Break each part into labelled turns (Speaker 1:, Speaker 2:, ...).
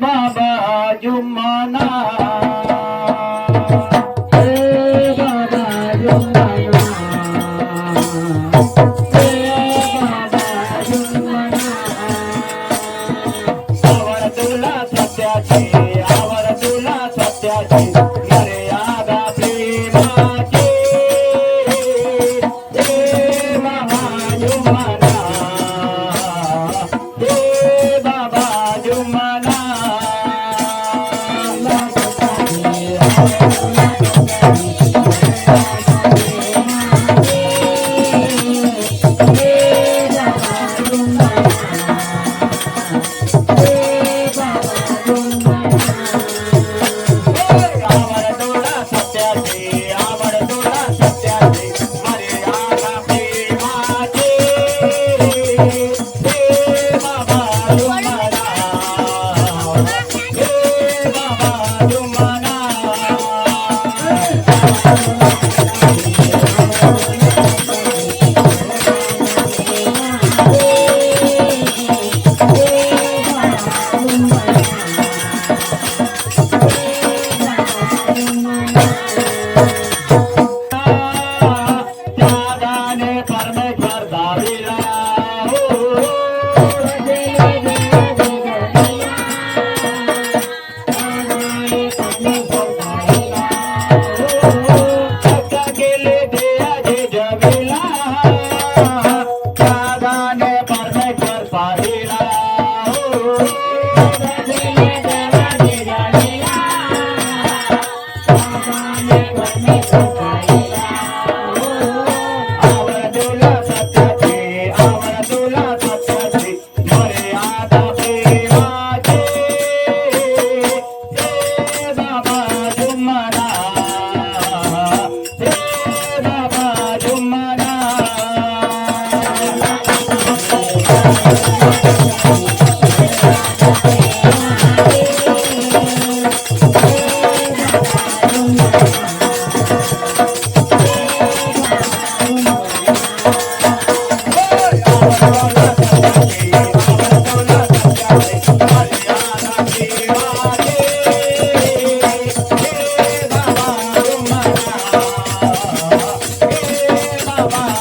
Speaker 1: બાબા જુમના
Speaker 2: आम
Speaker 1: तुला से आम तुला सत् मे आेष्ण बाबा जुमारे बाबा जुमार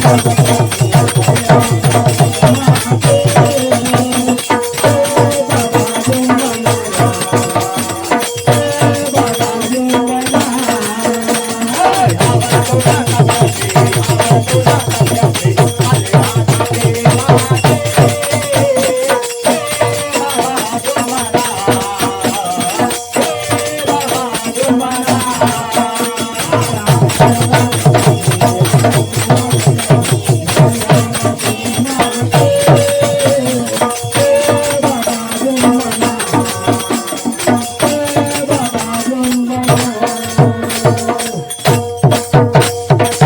Speaker 1: Gracias.